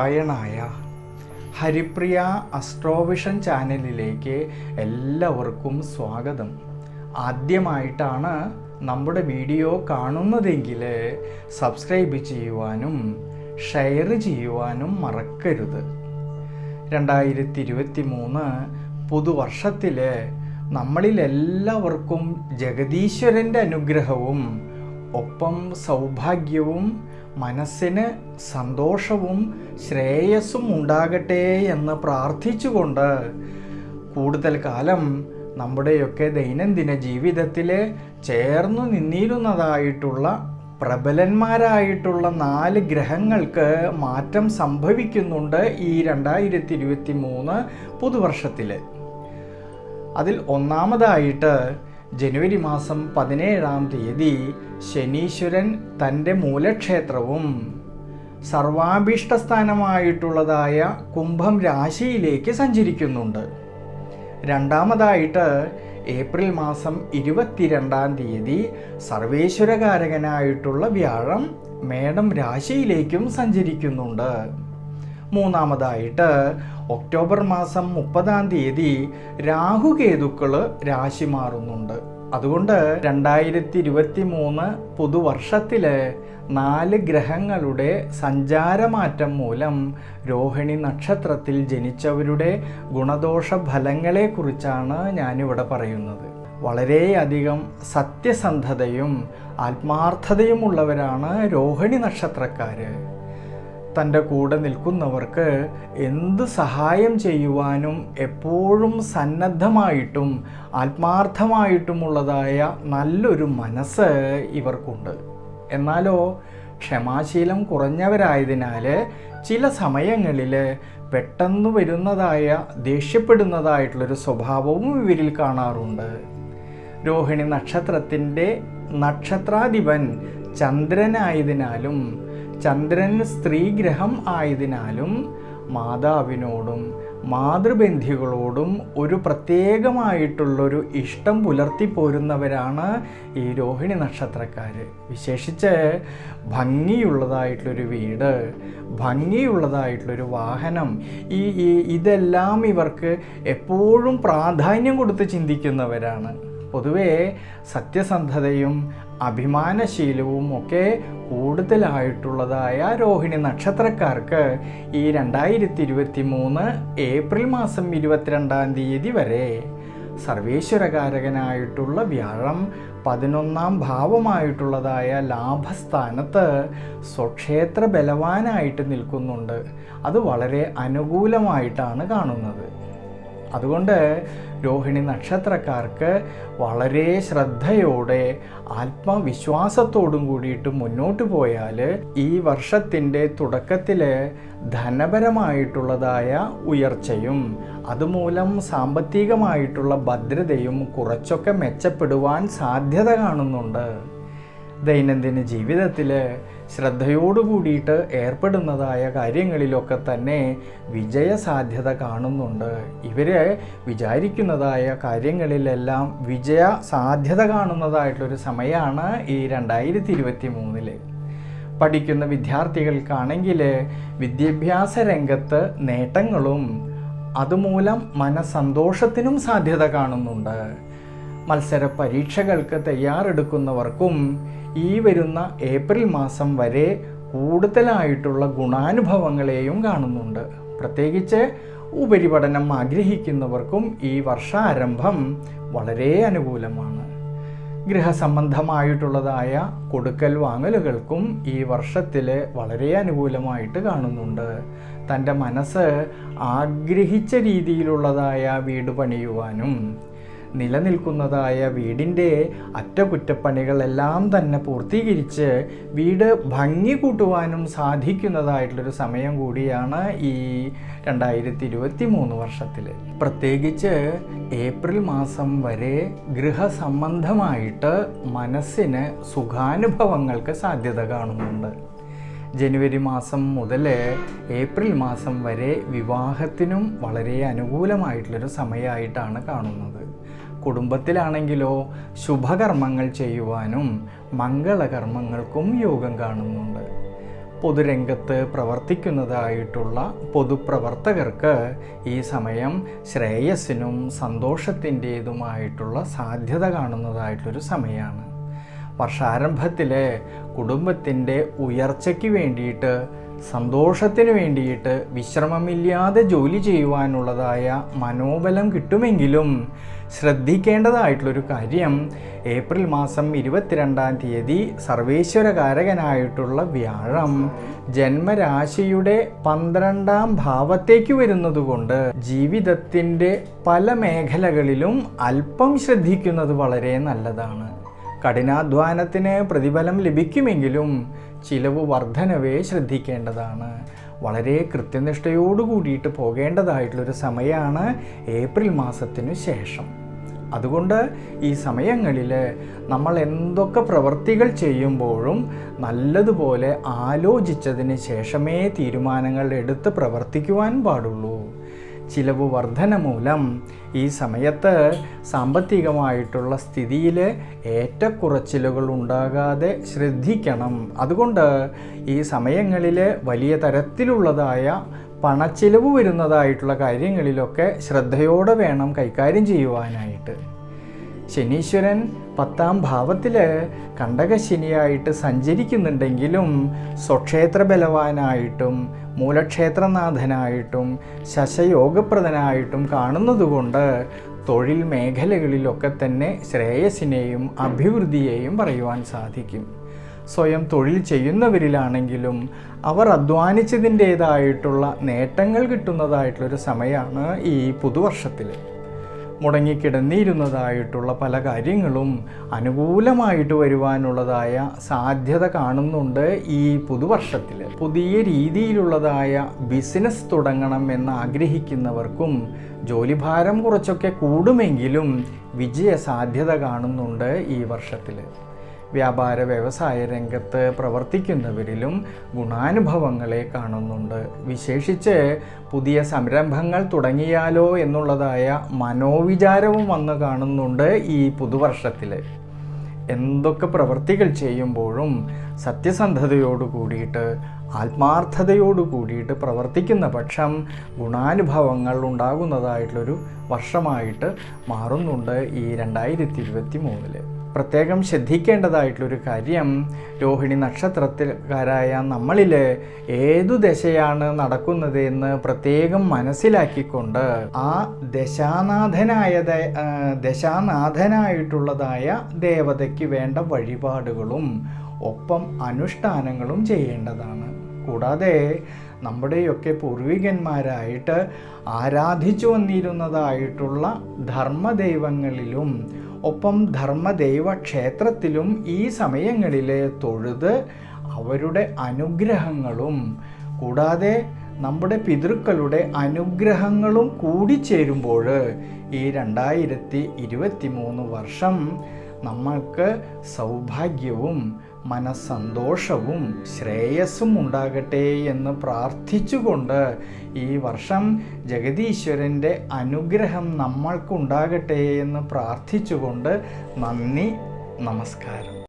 നാരായണായ ഹരിപ്രിയ അസ്ട്രോവിഷൻ ചാനലിലേക്ക് എല്ലാവർക്കും സ്വാഗതം. ആദ്യമായിട്ടാണ് നമ്മുടെ വീഡിയോ കാണുന്നതെങ്കിൽ സബ്സ്ക്രൈബ് ചെയ്യുവാനും ഷെയർ ചെയ്യുവാനും മറക്കരുത്. രണ്ടായിരത്തി ഇരുപത്തി മൂന്ന് പുതുവർഷത്തിൽ നമ്മളിലെല്ലാവർക്കും ജഗദീശ്വരന്റെ അനുഗ്രഹവും ഒപ്പം സൗഭാഗ്യവും മനസ്സിന് സന്തോഷവും ശ്രേയസ്സും ഉണ്ടാകട്ടെ എന്ന് പ്രാർത്ഥിച്ചുകൊണ്ട് കൂടുതൽ കാലം നമ്മുടെയൊക്കെ ദൈനംദിന ജീവിതത്തിൽ ചേർന്നു നിന്നിരുന്നതായിട്ടുള്ള പ്രബലന്മാരായിട്ടുള്ള നാല് ഗ്രഹങ്ങൾക്ക് മാറ്റം സംഭവിക്കുന്നുണ്ട് ഈ രണ്ടായിരത്തി ഇരുപത്തി മൂന്ന് പുതുവർഷത്തിൽ അതിൽ ഒന്നാമതായിട്ട് ജനുവരി മാസം പതിനേഴാം തീയതി ശനീശ്വരൻ തന്റെ മൂലക്ഷേത്രവും സർവാഭീഷ്ടസ്ഥാനമായിട്ടുള്ളതായ കുംഭം രാശിയിലേക്ക് സഞ്ചരിക്കുന്നുണ്ട്. രണ്ടാമതായിട്ട് ഏപ്രിൽ മാസം ഇരുപത്തിരണ്ടാം തീയതി സർവേശ്വരകാരകനായിട്ടുള്ള വ്യാഴം മേടം രാശിയിലേക്കും സഞ്ചരിക്കുന്നുണ്ട്. മൂന്നാമതായിട്ട് ഒക്ടോബർ മാസം മുപ്പതാം തീയതി രാഹുകേതുക്കൾ രാശി മാറുന്നുണ്ട്. അതുകൊണ്ട് രണ്ടായിരത്തി ഇരുപത്തി മൂന്ന് പുതുവർഷത്തിൽ നാല് ഗ്രഹങ്ങളുടെ സഞ്ചാരമാറ്റം മൂലം രോഹിണി നക്ഷത്രത്തിൽ ജനിച്ചവരുടെ ഗുണദോഷ ഫലങ്ങളെക്കുറിച്ചാണ് ഞാനിവിടെ പറയുന്നത്. വളരെയധികം സത്യസന്ധതയും ആത്മാർത്ഥതയുമുള്ളവരാണ് രോഹിണി നക്ഷത്രക്കാർ തന്റെ കൂടെ നിൽക്കുന്നവർക്ക് എന്ത് സഹായം ചെയ്യുവാനും എപ്പോഴും സന്നദ്ധമായിട്ടും ആത്മാർത്ഥമായിട്ടുമുള്ളതായ നല്ലൊരു മനസ്സ് ഇവർക്കുണ്ട്. എന്നാലോ ക്ഷമാശീലം കുറഞ്ഞവരായതിനാൽ ചില സമയങ്ങളിൽ പെട്ടെന്ന് വരുന്നതായ ദേഷ്യപ്പെടുന്നതായിട്ടുള്ളൊരു സ്വഭാവവും ഇവരിൽ കാണാറുണ്ട്. രോഹിണി നക്ഷത്രത്തിന്റെ നക്ഷത്രാധിപൻ ചന്ദ്രനായതിനാലും ചന്ദ്രൻ സ്ത്രീഗ്രഹം ആയതിനാലും മാതാവിനോടും മാതൃബന്ധികളോടും ഒരു പ്രത്യേകമായിട്ടുള്ളൊരു ഇഷ്ടം പുലർത്തി പോരുന്നവരാണ് ഈ രോഹിണി നക്ഷത്രക്കാർ വിശേഷിച്ച് ഭംഗിയുള്ളതായിട്ടുള്ളൊരു വീട് ഭംഗിയുള്ളതായിട്ടുള്ളൊരു വാഹനം ഈ ഇതെല്ലാം ഇവർക്ക് എപ്പോഴും പ്രാധാന്യം കൊടുത്ത് ചിന്തിക്കുന്നവരാണ്. പൊതുവേ സത്യസന്ധതയും അഭിമാനശീലവും ഒക്കെ കൂടുതലായിട്ടുള്ളതായ രോഹിണി നക്ഷത്രക്കാർക്ക് ഈ രണ്ടായിരത്തി ഇരുപത്തി മൂന്ന് ഏപ്രിൽ മാസം ഇരുപത്തിരണ്ടാം തീയതി വരെ സർവേശ്വരകാരകനായിട്ടുള്ള വ്യാഴം പതിനൊന്നാം ഭാവമായിട്ടുള്ളതായ ലാഭസ്ഥാനത്ത് സ്വക്ഷേത്ര ബലവാനായിട്ട് നിൽക്കുന്നുണ്ട്. അത് വളരെ അനുകൂലമായിട്ടാണ് കാണുന്നത്. അതുകൊണ്ട് രോഹിണി നക്ഷത്രക്കാർക്ക് വളരെ ശ്രദ്ധയോടെ ആത്മവിശ്വാസത്തോടും കൂടിയിട്ട് മുന്നോട്ട് പോയാൽ ഈ വർഷത്തിന്റെ തുടക്കത്തിൽ ധനപരമായിട്ടുള്ളതായ ഉയർച്ചയും അതുമൂലം സാമ്പത്തികമായിട്ടുള്ള ഭദ്രതയും കുറച്ചൊക്കെ മെച്ചപ്പെടുവാൻ സാധ്യത കാണുന്നുണ്ട്. ദൈനംദിന ജീവിതത്തിൽ ശ്രദ്ധയോടു കൂടിയിട്ട് ഏർപ്പെടുന്നതായ കാര്യങ്ങളിലൊക്കെ തന്നെ വിജയ സാധ്യത കാണുന്നുണ്ട്. ഇവർ വിചാരിക്കുന്നതായ കാര്യങ്ങളിലെല്ലാം വിജയ സാധ്യത കാണുന്നതായിട്ടൊരു സമയമാണ് ഈ രണ്ടായിരത്തി ഇരുപത്തി മൂന്നിൽ പഠിക്കുന്ന വിദ്യാർത്ഥികൾക്കാണെങ്കിൽ വിദ്യാഭ്യാസ രംഗത്ത് നേട്ടങ്ങളും അതുമൂലം മനസന്തോഷത്തിനും സാധ്യത കാണുന്നുണ്ട്. മത്സര പരീക്ഷകൾക്ക് തയ്യാറെടുക്കുന്നവർക്കും ഈ വരുന്ന ഏപ്രിൽ മാസം വരെ കൂടുതലായിട്ടുള്ള ഗുണാനുഭവങ്ങളെയും കാണുന്നുണ്ട്. പ്രത്യേകിച്ച് ഉപരിപഠനം ആഗ്രഹിക്കുന്നവർക്കും ഈ വർഷാരംഭം വളരെ അനുകൂലമാണ്. ഗൃഹസംബന്ധമായിട്ടുള്ളതായ കൊടുക്കൽ വാങ്ങലുകൾക്കും ഈ വർഷത്തിൽ വളരെ അനുകൂലമായിട്ട് കാണുന്നുണ്ട്. തന്റെ മനസ്സ് ആഗ്രഹിച്ച രീതിയിലുള്ളതായ വീട് പണിയുവാനും നിലനിൽക്കുന്നതായ വീടിന്റെ അറ്റകുറ്റപ്പണികളെല്ലാം തന്നെ പൂർത്തീകരിച്ച് വീട് ഭംഗി കൂട്ടുവാനും സാധിക്കുന്നതായിട്ടുള്ളൊരു സമയം കൂടിയാണ് ഈ രണ്ടായിരത്തി ഇരുപത്തി മൂന്ന് വർഷത്തിൽ. പ്രത്യേകിച്ച് ഏപ്രിൽ മാസം വരെ ഗൃഹസംബന്ധമായിട്ട് മനസ്സിന് സുഖാനുഭവങ്ങൾക്ക് സാധ്യത കാണുന്നുണ്ട്. ജനുവരി മാസം മുതൽ ഏപ്രിൽ മാസം വരെ വിവാഹത്തിനും വളരെ അനുകൂലമായിട്ടുള്ളൊരു സമയമായിട്ടാണ് കാണുന്നത്. കുടുംബത്തിലാണെങ്കിലോ ശുഭകർമ്മങ്ങൾ ചെയ്യുവാനും മംഗളകർമ്മങ്ങൾക്കും യോഗം കാണുന്നുണ്ട്. പൊതുരംഗത്ത് പ്രവർത്തിക്കുന്നതായിട്ടുള്ള പൊതുപ്രവർത്തകർക്ക് ഈ സമയം ശ്രേയസ്സിനും സന്തോഷത്തിന്റേതുമായിട്ടുള്ള സാധ്യത കാണുന്നതായിട്ടൊരു സമയമാണ് വർഷാരംഭത്തിലെ കുടുംബത്തിന്റെ ഉയർച്ചയ്ക്ക് വേണ്ടിയിട്ട് സന്തോഷത്തിന് വേണ്ടിയിട്ട് വിശ്രമമില്ലാതെ ജോലി ചെയ്യുവാനുള്ളതായ മനോബലം കിട്ടുമെങ്കിലും ശ്രദ്ധിക്കേണ്ടതായിട്ടുള്ളൊരു കാര്യം ഏപ്രിൽ മാസം ഇരുപത്തിരണ്ടാം തീയതി സർവേശ്വരകാരകനായിട്ടുള്ള വ്യാഴം ജന്മരാശിയുടെ പന്ത്രണ്ടാം ഭാവത്തേക്ക് വരുന്നതുകൊണ്ട് ജീവിതത്തിന്റെ പല മേഖലകളിലും അല്പം ശ്രദ്ധിക്കുന്നത് വളരെ നല്ലതാണ്. കഠിനാധ്വാനത്തിന് പ്രതിഫലം ലഭിക്കുമെങ്കിലും ചിലവ് വർധനവേ ശ്രദ്ധിക്കേണ്ടതാണ്. വളരെ കൃത്യനിഷ്ഠയോടു കൂടിയിട്ട് പോകേണ്ടതായിട്ടുള്ളൊരു സമയമാണ് ഏപ്രിൽ മാസത്തിനു ശേഷം. അതുകൊണ്ട് ഈ സമയങ്ങളിൽ നമ്മൾ എന്തൊക്കെ പ്രവൃത്തികൾ ചെയ്യുമ്പോഴും നല്ലതുപോലെ ആലോചിച്ചതിന് ശേഷമേ തീരുമാനങ്ങൾ എടുത്ത് പ്രവർത്തിക്കുവാൻ പാടുള്ളൂ. ചിലവ് വർധന മൂലം ഈ സമയത്ത് സാമ്പത്തികമായിട്ടുള്ള സ്ഥിതിയിൽ ഏറ്റക്കുറച്ചിലുകൾ ഉണ്ടാകാതെ ശ്രദ്ധിക്കണം. അതുകൊണ്ട് ഈ സമയങ്ങളിൽ വലിയ തരത്തിലുള്ളതായ പണച്ചിലവ് വരുന്നതായിട്ടുള്ള കാര്യങ്ങളിലൊക്കെ ശ്രദ്ധയോടെ വേണം കൈകാര്യം ചെയ്യുവാനായിട്ട്. ശനീശ്വരൻ പത്താം ഭാവത്തിൽ കണ്ടകശനിയായിട്ട് സഞ്ചരിക്കുന്നുണ്ടെങ്കിലും സ്വക്ഷേത്ര ബലവാനായിട്ടും മൂലക്ഷേത്രനാഥനായിട്ടും ശശയോഗപ്രദനായിട്ടും കാണുന്നതുകൊണ്ട് തൊഴിൽ മേഖലകളിലൊക്കെ തന്നെ ശ്രേയസിനെയും അഭിവൃദ്ധിയെയും പറയുവാൻ സാധിക്കും. സ്വയം തൊഴിൽ ചെയ്യുന്നവരിലാണെങ്കിലും അവർ അധ്വാനിച്ചതിന്റേതായിട്ടുള്ള നേട്ടങ്ങൾ കിട്ടുന്നതായിട്ടുള്ളൊരു സമയമാണ് ഈ പുതുവർഷത്തിൽ മുടങ്ങിക്കിടന്നിരുന്നതായിട്ടുള്ള പല കാര്യങ്ങളും അനുകൂലമായിട്ട് വരുവാനുള്ളതായ സാധ്യത കാണുന്നുണ്ട് ഈ പുതുവർഷത്തിൽ പുതിയ രീതിയിലുള്ളതായ ബിസിനസ് തുടങ്ങണം എന്ന് ആഗ്രഹിക്കുന്നവർക്കും ജോലിഭാരം കുറച്ചൊക്കെ കൂടുമെങ്കിലും വിജയ സാധ്യത കാണുന്നുണ്ട് ഈ വർഷത്തിൽ വ്യാപാര വ്യവസായ രംഗത്ത് പ്രവർത്തിക്കുന്നവരിലും ഗുണാനുഭവങ്ങളെ കാണുന്നുണ്ട്. വിശേഷിച്ച് പുതിയ സംരംഭങ്ങൾ തുടങ്ങിയാലോ എന്നുള്ളതായ മനോവിചാരവും വന്ന് കാണുന്നുണ്ട് ഈ പുതുവർഷത്തിൽ എന്തൊക്കെ പ്രവൃത്തികൾ ചെയ്യുമ്പോഴും സത്യസന്ധതയോട് കൂടിയിട്ട് ആത്മാർത്ഥതയോട് കൂടിയിട്ട് പ്രവർത്തിക്കുന്ന പക്ഷം ഗുണാനുഭവങ്ങൾ ഉണ്ടാകുന്നതായിട്ടുള്ളൊരു വർഷമായിട്ട് മാറുന്നുണ്ട് ഈ രണ്ടായിരത്തി ഇരുപത്തി മൂന്നിൽ പ്രത്യേകം ശ്രദ്ധിക്കേണ്ടതായിട്ടുള്ളൊരു കാര്യം രോഹിണി നക്ഷത്രത്തിൽക്കാരായ നമ്മളിൽ ഏതു ദശയാണ് നടക്കുന്നത് എന്ന് പ്രത്യേകം മനസ്സിലാക്കിക്കൊണ്ട് ആ ദശാനാഥനായ ദശാനാഥനായിട്ടുള്ളതായ ദേവതയ്ക്ക് വേണ്ട വഴിപാടുകളും ഒപ്പം അനുഷ്ഠാനങ്ങളും ചെയ്യേണ്ടതാണ്. കൂടാതെ നമ്മുടെയൊക്കെ പൂർവികന്മാരായിട്ട് ആരാധിച്ചു വന്നിരുന്നതായിട്ടുള്ള ധർമ്മദൈവങ്ങളിലും ഒപ്പം ധർമ്മദൈവ ക്ഷേത്രത്തിലും ഈ സമയങ്ങളിൽ തൊഴുത് അവരുടെ അനുഗ്രഹങ്ങളും കൂടാതെ നമ്മുടെ പിതൃക്കളുടെ അനുഗ്രഹങ്ങളും കൂടി ചേരുമ്പോൾ ഈ രണ്ടായിരത്തി ഇരുപത്തി മൂന്ന് വർഷം നമ്മൾക്ക് സൗഭാഗ്യവും മനസ്സന്തോഷവും ശ്രേയസ്സും ഉണ്ടാകട്ടെ എന്ന് പ്രാർത്ഥിച്ചുകൊണ്ട് ഈ വർഷം ജഗതീശ്വരന്റെ അനുഗ്രഹം നമ്മൾക്കുണ്ടാകട്ടെ എന്ന് പ്രാർത്ഥിച്ചുകൊണ്ട് നന്ദി നമസ്കാരം.